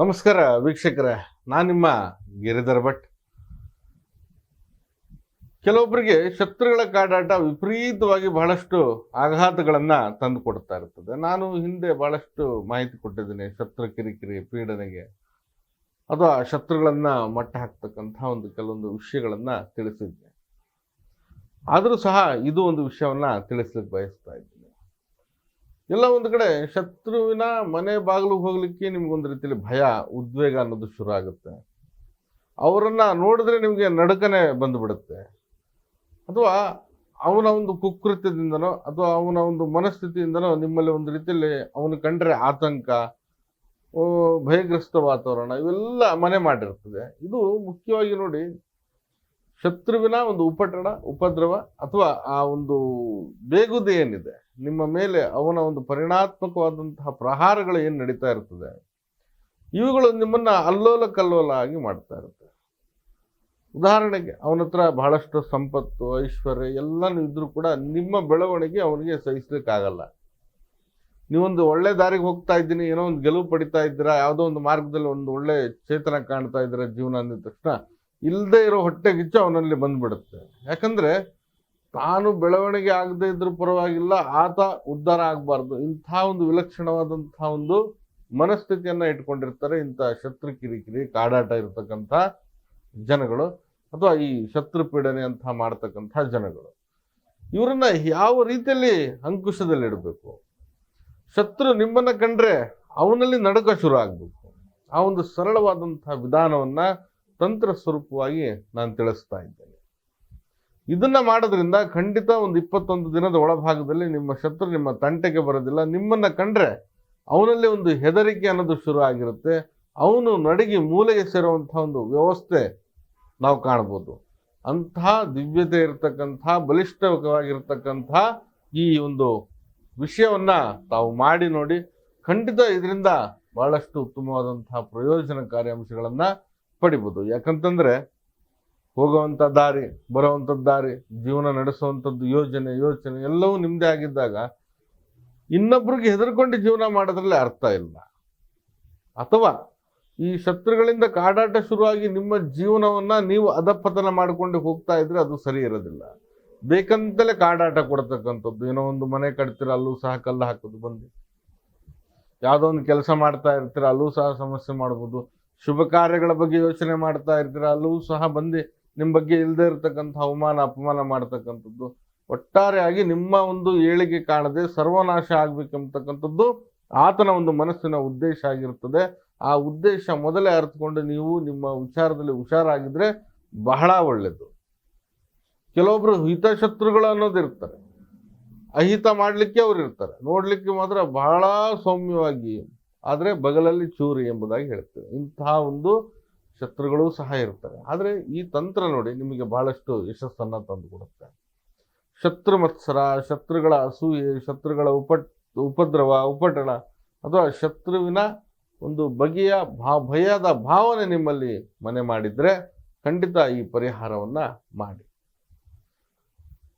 ನಮಸ್ಕಾರ ವೀಕ್ಷಕರೇ, ನಾನು ನಿಮ್ಮ ಗಿರಿಧರ್ ಭಟ್. ಕೆಲವೊಬ್ಬರಿಗೆ ಶತ್ರುಗಳ ಕಾಡಾಟ ವಿಪರೀತವಾಗಿ ಬಹಳಷ್ಟು ಆಘಾತಗಳನ್ನ ತಂದು ಕೊಡ್ತಾ ಇರ್ತದೆ. ನಾನು ಹಿಂದೆ ಬಹಳಷ್ಟು ಮಾಹಿತಿ ಕೊಟ್ಟಿದ್ದೀನಿ ಶತ್ರು ಕಿರಿಕಿರಿ ಪೀಡನೆಗೆ. ಅಥವಾ ಶತ್ರುಗಳನ್ನ ಮಟ್ಟ ಹಾಕ್ತಕ್ಕಂಥ ಒಂದು ಕೆಲವೊಂದು ವಿಷಯಗಳನ್ನ ತಿಳಿಸಿದ್ದೆ. ಆದರೂ ಸಹ ಇದು ಒಂದು ವಿಷಯವನ್ನ ತಿಳಿಸ್ಲಿಕ್ಕೆ ಬಯಸ್ತಾ ಇದ್ದೀನಿ. ಎಲ್ಲ ಒಂದು ಕಡೆ ಶತ್ರುವಿನ ಮನೆ ಬಾಗಿಲು ಹೋಗ್ಲಿಕ್ಕೆ ನಿಮ್ಗೊಂದು ರೀತಿಯಲ್ಲಿ ಭಯ, ಉದ್ವೇಗ ಅನ್ನೋದು ಶುರು ಆಗುತ್ತೆ. ಅವರನ್ನು ನೋಡಿದ್ರೆ ನಿಮಗೆ ನಡುಕನೆ ಬಂದುಬಿಡುತ್ತೆ. ಅಥವಾ ಅವನ ಒಂದು ಕುಕೃತ್ಯದಿಂದನೋ, ಅಥವಾ ಅವನ ಒಂದು ಮನಸ್ಥಿತಿಯಿಂದನೋ ನಿಮ್ಮಲ್ಲಿ ಒಂದು ರೀತಿಯಲ್ಲಿ ಅವನು ಕಂಡ್ರೆ ಆತಂಕ ಭಯಗ್ರಸ್ತ ವಾತಾವರಣ, ಇವೆಲ್ಲ ಮನೆ ಮಾಡಿರ್ತದೆ. ಇದು ಮುಖ್ಯವಾಗಿ ನೋಡಿ ಶತ್ರುವಿನ ಒಂದು ಉಪಟಳ, ಉಪದ್ರವ ಅಥವಾ ಆ ಒಂದು ಬೇಗುದೇ ಏನಿದೆ, ನಿಮ್ಮ ಮೇಲೆ ಅವನ ಒಂದು ಪರಿಣಾತ್ಮಕವಾದಂತಹ ಪ್ರಹಾರಗಳು ಏನು ನಡೀತಾ ಇರ್ತದೆ, ಇವುಗಳು ನಿಮ್ಮನ್ನ ಅಲ್ಲೋಲ ಕಲ್ಲೋಲ ಆಗಿ ಮಾಡ್ತಾ ಇರುತ್ತೆ. ಉದಾಹರಣೆಗೆ, ಅವನ ಹತ್ರ ಬಹಳಷ್ಟು ಸಂಪತ್ತು, ಐಶ್ವರ್ಯ ಎಲ್ಲನೂ ಇದ್ರೂ ಕೂಡ ನಿಮ್ಮ ಬೆಳವಣಿಗೆ ಅವನಿಗೆ ಸಹಿಸ್ಲಿಕ್ಕಾಗಲ್ಲ. ನೀವೊಂದು ಒಳ್ಳೆ ದಾರಿಗೆ ಹೋಗ್ತಾ ಇದ್ದೀನಿ, ಏನೋ ಒಂದು ಗೆಲುವು ಪಡಿತಾ ಇದ್ದೀರಾ, ಯಾವುದೋ ಒಂದು ಮಾರ್ಗದಲ್ಲಿ ಒಂದು ಒಳ್ಳೆ ಚೇತನ ಕಾಣ್ತಾ ಇದ್ದೀರಾ ಜೀವನ ಅಂದಿದ ತಕ್ಷಣ ಇಲ್ಲದೆ ಇರೋ ಹೊಟ್ಟೆ ಗಿಚ್ಚು ಅವನಲ್ಲಿ ಬಂದ್ಬಿಡುತ್ತೆ. ಯಾಕಂದ್ರೆ ತಾನು ಬೆಳವಣಿಗೆ ಆಗದೆ ಇದ್ರೂ ಪರವಾಗಿಲ್ಲ, ಆತ ಉದ್ಧಾರ ಆಗಬಾರ್ದು. ಇಂಥ ಒಂದು ವಿಲಕ್ಷಣವಾದಂಥ ಒಂದು ಮನಸ್ಥಿತಿಯನ್ನ ಇಟ್ಕೊಂಡಿರ್ತಾರೆ ಇಂಥ ಶತ್ರು ಕಿರಿಕಿರಿ, ಕಾಡಾಟ ಇರತಕ್ಕಂಥ ಜನಗಳು, ಅಥವಾ ಈ ಶತ್ರು ಪೀಡನೆ ಅಂತ ಮಾಡ್ತಕ್ಕಂಥ ಜನಗಳು. ಇವರನ್ನ ಯಾವ ರೀತಿಯಲ್ಲಿ ಅಂಕುಶದಲ್ಲಿಡಬೇಕು? ಶತ್ರು ನಿಮ್ಮನ್ನ ಕಂಡ್ರೆ ಅವನಲ್ಲಿ ನಡುಕ ಶುರು ಆಗಬೇಕು. ಆ ಒಂದು ಸರಳವಾದಂಥ ವಿಧಾನವನ್ನ ತಂತ್ರ ಸ್ವರೂಪವಾಗಿ ನಾನು ತಿಳಿಸ್ತಾ ಇದ್ದೇನೆ. ಇದನ್ನ ಮಾಡೋದ್ರಿಂದ ಖಂಡಿತ ಒಂದು ಇಪ್ಪತ್ತೊಂದು ದಿನದ ಒಳಭಾಗದಲ್ಲಿ ನಿಮ್ಮ ಶತ್ರು ನಿಮ್ಮ ತಂಟೆಗೆ ಬರೋದಿಲ್ಲ. ನಿಮ್ಮನ್ನ ಕಂಡ್ರೆ ಅವನಲ್ಲಿ ಒಂದು ಹೆದರಿಕೆ ಅನ್ನೋದು ಶುರು ಆಗಿರುತ್ತೆ. ಅವನು ನಡಗಿ ಮೂಲೆಗೆ ಸೇರುವಂಥ ಒಂದು ವ್ಯವಸ್ಥೆ ನಾವು ಕಾಣ್ಬೋದು. ಅಂತಹ ದಿವ್ಯತೆ ಇರತಕ್ಕಂಥ, ಬಲಿಷ್ಠವಾಗಿರ್ತಕ್ಕಂಥ ಈ ಒಂದು ವಿಷಯವನ್ನ ತಾವು ಮಾಡಿ ನೋಡಿ ಖಂಡಿತ ಇದರಿಂದ ಬಹಳಷ್ಟು ಉತ್ತಮವಾದಂತಹ ಪ್ರಯೋಜನಕಾರಿ ಅಂಶಗಳನ್ನ ಪಡಿಬೋದು. ಯಾಕಂತಂದ್ರೆ ಹೋಗುವಂಥ ದಾರಿ ಬರೋವಂಥದ್ದು ದಾರಿ, ಜೀವನ ನಡೆಸುವಂಥದ್ದು ಯೋಜನೆ, ಯೋಚನೆ ಎಲ್ಲವೂ ನಿಮ್ಮದೇ ಆಗಿದ್ದಾಗ ಇನ್ನೊಬ್ರಿಗೆ ಹೆದರ್ಕೊಂಡು ಜೀವನ ಮಾಡೋದ್ರಲ್ಲಿ ಅರ್ಥ ಇಲ್ಲ. ಅಥವಾ ಈ ಶತ್ರುಗಳಿಂದ ಕಾಡಾಟ ಶುರುವಾಗಿ ನಿಮ್ಮ ಜೀವನವನ್ನ ನೀವು ಅಧಪತನ ಮಾಡಿಕೊಂಡು ಹೋಗ್ತಾ ಇದ್ರೆ ಅದು ಸರಿ ಇರೋದಿಲ್ಲ. ಬೇಕಂತಲೇ ಕಾಡಾಟ ಕೊಡ್ತಕ್ಕಂಥದ್ದು. ಏನೋ ಒಂದು ಮನೆ ಕಟ್ತೀರ, ಅಲ್ಲೂ ಸಹ ಕಲ್ಲು ಹಾಕೋದು, ಬಂದು ಯಾವುದೋ ಒಂದು ಕೆಲಸ ಮಾಡ್ತಾ ಇರ್ತೀರ, ಅಲ್ಲೂ ಸಹ ಸಮಸ್ಯೆ ಮಾಡ್ಬೋದು. ಶುಭ ಕಾರ್ಯಗಳ ಬಗ್ಗೆ ಯೋಚನೆ ಮಾಡ್ತಾ ಇರ್ತೀರ, ಅಲ್ಲೂ ಸಹ ಬಂದು ನಿಮ್ಮ ಬಗ್ಗೆ ಇಲ್ಲದೆ ಇರತಕ್ಕಂಥ ಅವಮಾನ, ಅಪಮಾನ ಮಾಡ್ತಕ್ಕಂಥದ್ದು ಒಟ್ಟಾರೆಯಾಗಿ ನಿಮ್ಮ ಒಂದು ಏಳಿಗೆ ಕಾಣದೆ ಸರ್ವನಾಶ ಆಗ್ಬೇಕೆಂಬತಕ್ಕಂಥದ್ದು ಆತನ ಒಂದು ಮನಸ್ಸಿನ ಉದ್ದೇಶ ಆಗಿರ್ತದೆ. ಆ ಉದ್ದೇಶ ಮೊದಲೇ ಅರ್ಥಕೊಂಡು ನೀವು ನಿಮ್ಮ ವಿಚಾರದಲ್ಲಿ ಹುಷಾರಾಗಿದ್ರೆ ಬಹಳ ಒಳ್ಳೆಯದು ಕೆಲವೊಬ್ರು ಹಿತಶತ್ರುಗಳು ಅನ್ನೋದು ಇರ್ತಾರೆ. ಅಹಿತ ಮಾಡಲಿಕ್ಕೆ ಅವ್ರು ಇರ್ತಾರೆ. ನೋಡಲಿಕ್ಕೆ ಮಾತ್ರ ಬಹಳ ಸೌಮ್ಯವಾಗಿ ಆದರೆ ಬಗಲಲ್ಲಿ ಚೂರಿ ಎಂಬುದಾಗಿ ಹೇಳ್ತೇವೆ. ಇಂತಹ ಒಂದು ಶತ್ರುಗಳು ಸಹ ಇರ್ತವೆ. ಆದರೆ ಈ ತಂತ್ರ ನೋಡಿ ನಿಮಗೆ ಬಹಳಷ್ಟು ಯಶಸ್ಸನ್ನು ತಂದು ಕೊಡುತ್ತೆ ಶತ್ರು ಮತ್ಸರ, ಶತ್ರುಗಳ ಅಸೂಯೆ, ಶತ್ರುಗಳ ಉಪಟ್, ಉಪದ್ರವ, ಉಪಟಳ ಅಥವಾ ಶತ್ರುವಿನ ಒಂದು ಬಗೆಯ ಭಾ, ಭಯದ ಭಾವನೆ ನಿಮ್ಮಲ್ಲಿ ಮನೆ ಮಾಡಿದರೆ ಖಂಡಿತ ಈ ಪರಿಹಾರವನ್ನು ಮಾಡಿ.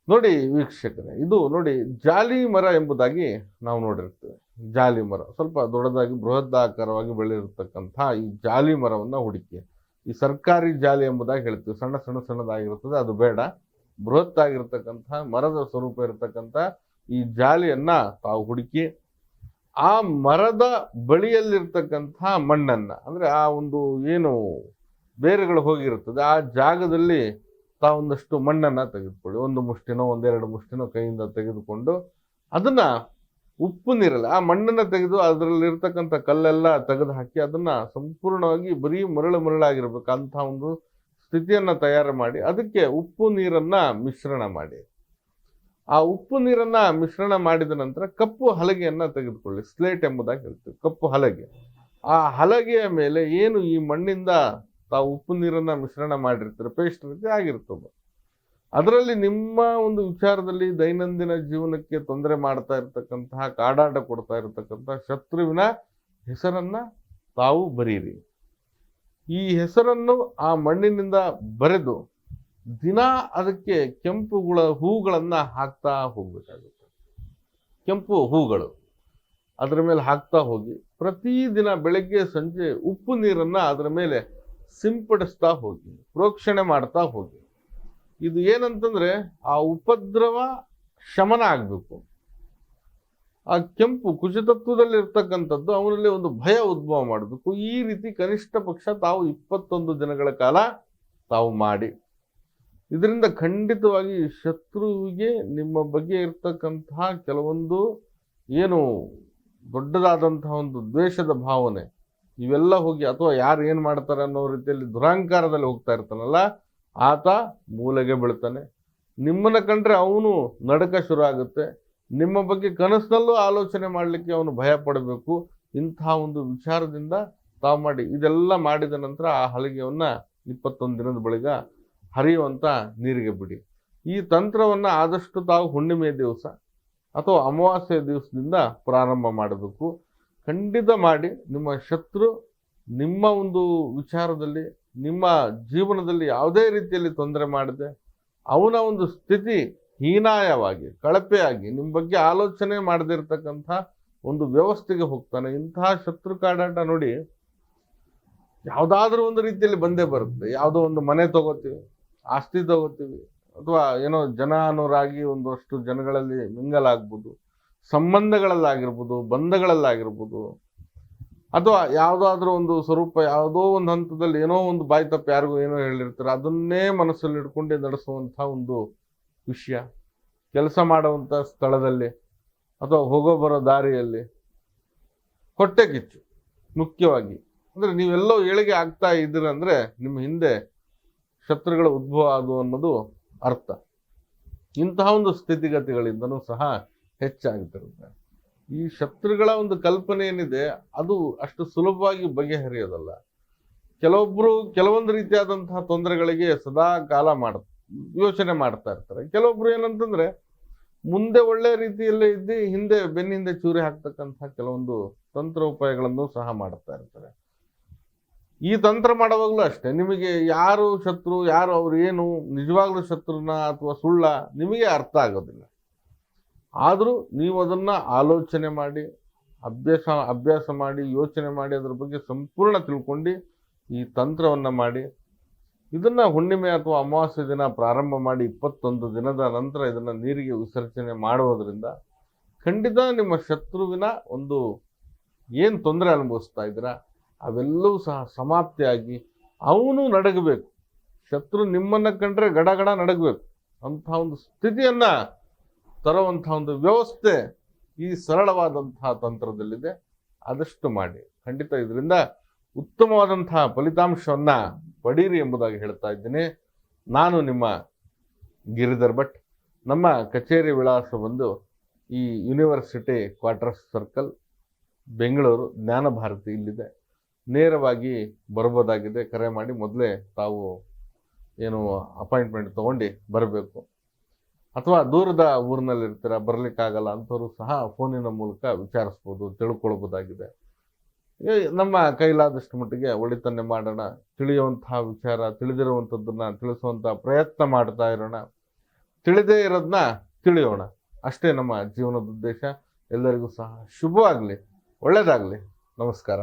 ನೋಡಿ ವೀಕ್ಷಕರೇ, ಇದು ನೋಡಿ ಜಾಲಿ ಮರ ಎಂಬುದಾಗಿ ನಾವು ನೋಡಿರ್ತೇವೆ. ಜಾಲಿ ಮರ. ಸ್ವಲ್ಪ ದೊಡ್ಡದಾಗಿ ಬೃಹದಾಕಾರವಾಗಿ ಬೆಳೆದಿರ್ತಕ್ಕಂಥ ಈ ಜಾಲಿ ಮರವನ್ನು ಹುಡುಕಿ. ಈ ಸರ್ಕಾರಿ ಜಾಲಿ ಎಂಬುದಾಗಿ ಹೇಳ್ತೀವಿ. ಸಣ್ಣ ಸಣ್ಣ ಸಣ್ಣದಾಗಿರ್ತದೆ ಅದು ಬೇಡ. ಬೃಹತ್ ಆಗಿರ್ತಕ್ಕಂಥ ಮರದ ಸ್ವರೂಪ ಇರತಕ್ಕಂಥ ಈ ಜಾಲಿಯನ್ನ ತಾವು ಹುಡುಕಿ, ಆ ಮರದ ಬಳಿಯಲ್ಲಿರ್ತಕ್ಕಂಥ ಮಣ್ಣನ್ನ, ಅಂದ್ರೆ ಆ ಒಂದು ಏನು ಬೇರುಗಳು ಹೋಗಿರುತ್ತದೆ, ಆ ಜಾಗದಲ್ಲಿ ತಾವೊಂದಷ್ಟು ಮಣ್ಣನ್ನು ತೆಗೆದುಕೊಳ್ಳಿ. ಒಂದು ಮುಷ್ಟಿನೋ, ಒಂದೆರಡು ಮುಷ್ಟಿನೋ ಕೈಯಿಂದ ತೆಗೆದುಕೊಂಡು ಅದನ್ನ ಉಪ್ಪು ನೀರಲ್ಲ, ಆ ಮಣ್ಣನ್ನು ತೆಗೆದು ಅದರಲ್ಲಿರ್ತಕ್ಕಂಥ ಕಲ್ಲೆಲ್ಲ ತೆಗೆದು ಹಾಕಿ ಅದನ್ನ ಸಂಪೂರ್ಣವಾಗಿ ಬರೀ ಮರಳು ಮರಳಾಗಿರ್ಬೇಕು. ಅಂತ ಒಂದು ಸ್ಥಿತಿಯನ್ನ ತಯಾರು ಮಾಡಿ ಅದಕ್ಕೆ ಉಪ್ಪು ನೀರನ್ನ ಮಿಶ್ರಣ ಮಾಡಿ. ಆ ಉಪ್ಪು ನೀರನ್ನ ಮಿಶ್ರಣ ಮಾಡಿದ ನಂತರ ಕಪ್ಪು ಹಲಗೆಯನ್ನ ತೆಗೆದುಕೊಳ್ಳಿ. ಸ್ಲೇಟ್ ಎಂಬುದಾಗಿ ಹೇಳ್ತೀವಿ. ಕಪ್ಪು ಹಲಗೆ. ಆ ಹಲಗೆಯ ಮೇಲೆ ಏನು ಈ ಮಣ್ಣಿಂದ ತಾವು ಉಪ್ಪು ನೀರನ್ನ ಮಿಶ್ರಣ ಮಾಡಿರ್ತೀರ, ಪೇಸ್ಟ್ ರೀತಿ ಆಗಿರ್ತದೆ. ಅದರಲ್ಲಿ ನಿಮ್ಮ ಒಂದು ವಿಚಾರದಲ್ಲಿ ದೈನಂದಿನ ಜೀವನಕ್ಕೆ ತೊಂದರೆ ಮಾಡ್ತಾ ಇರತಕ್ಕಂತಹ, ಕಾಡಾಟ ಕೊಡ್ತಾ ಇರತಕ್ಕಂತಹ ಶತ್ರುವಿನ ಹೆಸರನ್ನ ತಾವು ಬರೀರಿ. ಈ ಹೆಸರನ್ನು ಆ ಮಣ್ಣಿನಿಂದ ಬರೆದು ದಿನ ಅದಕ್ಕೆ ಕೆಂಪುಗಳ ಹೂಗಳನ್ನ ಹಾಕ್ತಾ ಹೋಗ್ಬೇಕಾಗುತ್ತೆ. ಕೆಂಪು ಹೂಗಳು. ಅದರ ಮೇಲೆ ಹಾಕ್ತಾ ಹೋಗಿ ಪ್ರತಿದಿನ ಬೆಳಗ್ಗೆ, ಸಂಜೆ ಉಪ್ಪು ನೀರನ್ನ ಅದರ ಮೇಲೆ ಸಿಂಪಡಿಸ್ತಾ ಹೋಗಿ, ಪ್ರೋಕ್ಷಣೆ ಮಾಡ್ತಾ ಹೋಗಿ. ಇದು ಏನಂತಂದ್ರೆ ಆ ಉಪದ್ರವ ಶಮನ ಆಗಬೇಕು. ಆ ಕೆಂಪು ಕುಚಿತತ್ವದಲ್ಲಿರ್ತಕ್ಕಂಥದ್ದು ಅವನಲ್ಲಿ ಒಂದು ಭಯ ಉದ್ಭವ ಮಾಡಬೇಕು. ಈ ರೀತಿ ಕನಿಷ್ಠ ಪಕ್ಷ ತಾವು ಇಪ್ಪತ್ತೊಂದು ದಿನಗಳ ಕಾಲ ತಾವು ಮಾಡಿ. ಇದರಿಂದ ಖಂಡಿತವಾಗಿ ಶತ್ರುವಿಗೆ ನಿಮ್ಮ ಬಗ್ಗೆ ಇರ್ತಕ್ಕಂತಹ ಕೆಲವೊಂದು ಏನು ದೊಡ್ಡದಾದಂತಹ ಒಂದು ದ್ವೇಷದ ಭಾವನೆ ಇವೆಲ್ಲ ಹೋಗಿ ಅಥವಾ ಯಾರು ಏನು ಮಾಡ್ತಾರೆ ಅನ್ನೋ ರೀತಿಯಲ್ಲಿ ದುರಾಂಕಾರದಲ್ಲಿ ಹೋಗ್ತಾ ಇರ್ತಾನಲ್ಲ ಆತ ಮೂಲೆಗೆ ಬೀಳ್ತಾನೆ. ನಿಮ್ಮನ್ನು ಕಂಡ್ರೆ ಅವನು ನಡಕ ಶುರು ಆಗುತ್ತೆ. ನಿಮ್ಮ ಬಗ್ಗೆ ಕನಸಿನಲ್ಲೂ ಆಲೋಚನೆ ಮಾಡಲಿಕ್ಕೆ ಅವನು ಭಯ ಪಡಬೇಕು. ಇಂತಹ ಒಂದು ವಿಚಾರದಿಂದ ತಾವು ಮಾಡಿ, ಇದೆಲ್ಲ ಮಾಡಿದ ನಂತರ ಆ ಹಲಿಗೆಯನ್ನು ಇಪ್ಪತ್ತೊಂದು ದಿನದ ಬಳಿಕ ಹರಿಯುವಂಥ ನೀರಿಗೆ ಬಿಡಿ. ಈ ತಂತ್ರವನ್ನು ಆದಷ್ಟು ತಾವು ಹುಣ್ಣಿಮೆ ದಿವಸ ಅಥವಾ ಅಮಾವಾಸ್ಯೆ ದಿವಸದಿಂದ ಪ್ರಾರಂಭ ಮಾಡಬೇಕು. ಖಂಡಿತ ಮಾಡಿ ನಿಮ್ಮ ಶತ್ರು ನಿಮ್ಮ ಒಂದು ವಿಚಾರದಲ್ಲಿ ನಿಮ್ಮ ಜೀವನದಲ್ಲಿ ಯಾವುದೇ ರೀತಿಯಲ್ಲಿ ತೊಂದರೆ ಮಾಡದೆ ಅವನ ಒಂದು ಸ್ಥಿತಿ ಹೀನಾಯವಾಗಿ, ಕಳಪೆಯಾಗಿ, ನಿಮ್ಮ ಬಗ್ಗೆ ಆಲೋಚನೆ ಮಾಡದೇ ಇರತಕ್ಕಂಥ ಒಂದು ವ್ಯವಸ್ಥೆಗೆ ಹೋಗ್ತಾನೆ. ಇಂತಹ ಶತ್ರು ಕಾಡಾಟ ನೋಡಿ ಯಾವುದಾದ್ರೂ ಒಂದು ರೀತಿಯಲ್ಲಿ ಬಂದೇ ಬರುತ್ತೆ. ಯಾವುದೋ ಒಂದು ಮನೆ ತಗೋತೀವಿ, ಆಸ್ತಿ ತಗೋತೀವಿ, ಅಥವಾ ಏನೋ ಜನ ಅನ್ನೋರಾಗಿ ಒಂದಷ್ಟು ಜನಗಳಲ್ಲಿ ಮಿಂಗಲಾಗ್ಬೋದು, ಸಂಬಂಧಗಳಲ್ಲಾಗಿರ್ಬೋದು, ಬಂಧಗಳಲ್ಲಾಗಿರ್ಬೋದು. ಅಥವಾ ಯಾವುದಾದ್ರೂ ಒಂದು ಸ್ವರೂಪ, ಯಾವುದೋ ಒಂದು ಹಂತದಲ್ಲಿ ಏನೋ ಒಂದು ಬಾಯಿ ತಪ್ಪು ಯಾರಿಗೂ ಏನೋ ಹೇಳಿರ್ತಾರೆ. ಅದನ್ನೇ ಮನಸ್ಸಲ್ಲಿ ಇಟ್ಕೊಂಡು ನಡೆಸುವಂಥ ಒಂದು ವಿಷಯ. ಕೆಲಸ ಮಾಡುವಂಥ ಸ್ಥಳದಲ್ಲಿ ಅಥವಾ ಹೋಗೋ ಬರೋ ದಾರಿಯಲ್ಲಿ ಹೊಟ್ಟೆ ಕಿಚ್ಚು ಮುಖ್ಯವಾಗಿ. ಅಂದರೆ ನೀವೆಲ್ಲೋ ಏಳಿಗೆ ಆಗ್ತಾ ಇದ್ದೀರಂದರೆ ನಿಮ್ಮ ಹಿಂದೆ ಶತ್ರುಗಳ ಉದ್ಭವ ಆಗುವ ಅನ್ನೋದು ಅರ್ಥ. ಇಂತಹ ಒಂದು ಸ್ಥಿತಿಗತಿಗಳಿಂದನೂ ಸಹ ಹೆಚ್ಚಾಗುತ್ತಿರುತ್ತೆ ಈ ಶತ್ರುಗಳ ಒಂದು ಕಲ್ಪನೆ ಏನಿದೆ, ಅದು ಅಷ್ಟು ಸುಲಭವಾಗಿ ಬಗೆಹರಿಯೋದಲ್ಲ. ಕೆಲವೊಬ್ರು ಕೆಲವೊಂದು ರೀತಿಯಾದಂತಹ ತೊಂದರೆಗಳಿಗೆ ಸದಾ ಕಾಲ ಮಾಡ, ಯೋಚನೆ ಮಾಡ್ತಾ ಇರ್ತಾರೆ. ಕೆಲವೊಬ್ರು ಏನಂತಂದ್ರೆ, ಮುಂದೆ ಒಳ್ಳೆ ರೀತಿಯಲ್ಲೇ ಇದ್ದು ಹಿಂದೆ ಬೆನ್ನಿಂದ ಚೂರಿ ಹಾಕ್ತಕ್ಕಂತಹ ಕೆಲವೊಂದು ತಂತ್ರ ಉಪಾಯಗಳನ್ನು ಸಹ ಮಾಡ್ತಾ ಇರ್ತಾರೆ. ಈ ತಂತ್ರ ಮಾಡುವಾಗಲೂ ಅಷ್ಟೇ, ನಿಮಗೆ ಯಾರು ಶತ್ರು, ಯಾರು ಅವ್ರು ಏನು, ನಿಜವಾಗ್ಲೂ ಶತ್ರುನ ಅಥವಾ ಸುಳ್ಳ, ನಿಮಗೆ ಅರ್ಥ ಆಗೋದಿಲ್ಲ. ಆದರೂ ನೀವು ಅದನ್ನು ಆಲೋಚನೆ ಮಾಡಿ, ಅಭ್ಯಾಸ ಅಭ್ಯಾಸ ಮಾಡಿ, ಯೋಚನೆ ಮಾಡಿ ಅದರ ಬಗ್ಗೆ ಸಂಪೂರ್ಣ ತಿಳ್ಕೊಂಡು ಈ ತಂತ್ರವನ್ನು ಮಾಡಿ, ಇದನ್ನು ಹುಣ್ಣಿಮೆ ಅಥವಾ ಅಮಾವಾಸ್ಯೆ ದಿನ ಪ್ರಾರಂಭ ಮಾಡಿ ಇಪ್ಪತ್ತೊಂದು ದಿನದ ನಂತರ ಇದನ್ನು ನೀರಿಗೆ ವಿಸರ್ಜನೆ ಮಾಡುವುದರಿಂದ ಖಂಡಿತ ನಿಮ್ಮ ಶತ್ರುವಿನ ಒಂದು ಏನು ತೊಂದರೆ ಅನುಭವಿಸ್ತಾ ಇದ್ದೀರಾ, ಅವೆಲ್ಲವೂ ಸಹ ಸಮಾಪ್ತಿಯಾಗಿ ಅವನು ನಡಗಬೇಕು. ಶತ್ರು ನಿಮ್ಮನ್ನು ಕಂಡ್ರೆ ಗಡಗಡ ನಡಗಬೇಕು. ಅಂತಹ ಒಂದು ಸ್ಥಿತಿಯನ್ನ ತರುವಂಥ ಒಂದು ವ್ಯವಸ್ಥೆ ಈ ಸರಳವಾದಂತಹ ತಂತ್ರದಲ್ಲಿದೆ. ಆದಷ್ಟು ಮಾಡಿ. ಖಂಡಿತ ಇದರಿಂದ ಉತ್ತಮವಾದಂತಹ ಫಲಿತಾಂಶವನ್ನು ಪಡೀರಿ ಎಂಬುದಾಗಿ ಹೇಳ್ತಾ ಇದ್ದೀನಿ. ನಾನು ನಿಮ್ಮ ಗಿರಿಧರ್ ಭಟ್. ನಮ್ಮ ಕಚೇರಿ ವಿಳಾಸ ಬಂದು ಈ ಯೂನಿವರ್ಸಿಟಿ ಕ್ವಾರ್ಟರ್ಸ್ ಸರ್ಕಲ್, ಬೆಂಗಳೂರು, ಜ್ಞಾನ ಭಾರತಿ ಇಲ್ಲಿದೆ. ನೇರವಾಗಿ ಬರ್ಬೋದಾಗಿದೆ ಕರೆ ಮಾಡಿ ಮೊದಲೇ ತಾವು ಏನು ಅಪಾಯಿಂಟ್ಮೆಂಟ್ ತೊಗೊಂಡು ಬರಬೇಕು. ಅಥವಾ ದೂರದ ಊರಿನಲ್ಲಿ ಇರ್ತೀರ ಬರ್ಲಿಕ್ಕಾಗಲ್ಲ ಅಂಥವ್ರು ಸಹ ಫೋನಿನ ಮೂಲಕ ವಿಚಾರಿಸ್ಬೋದು, ತಿಳ್ಕೊಳ್ಬೋದಾಗಿದೆ. ನಮ್ಮ ಕೈಲಾದಷ್ಟು ಮಟ್ಟಿಗೆ ಒಳಿತನ್ನೆ ಮಾಡೋಣ, ತಿಳಿಯುವಂತಹ ವಿಚಾರ, ತಿಳಿದಿರುವಂಥದ್ದನ್ನ ತಿಳಿಸುವಂಥ ಪ್ರಯತ್ನ ಮಾಡ್ತಾ ಇರೋಣ. ತಿಳಿದೇ ಇರೋದನ್ನ ತಿಳಿಯೋಣ. ಅಷ್ಟೇ ನಮ್ಮ ಜೀವನದ ಉದ್ದೇಶ. ಎಲ್ಲರಿಗೂ ಸಹ ಶುಭವಾಗಲಿ ಒಳ್ಳೆಯದಾಗಲಿ ನಮಸ್ಕಾರ.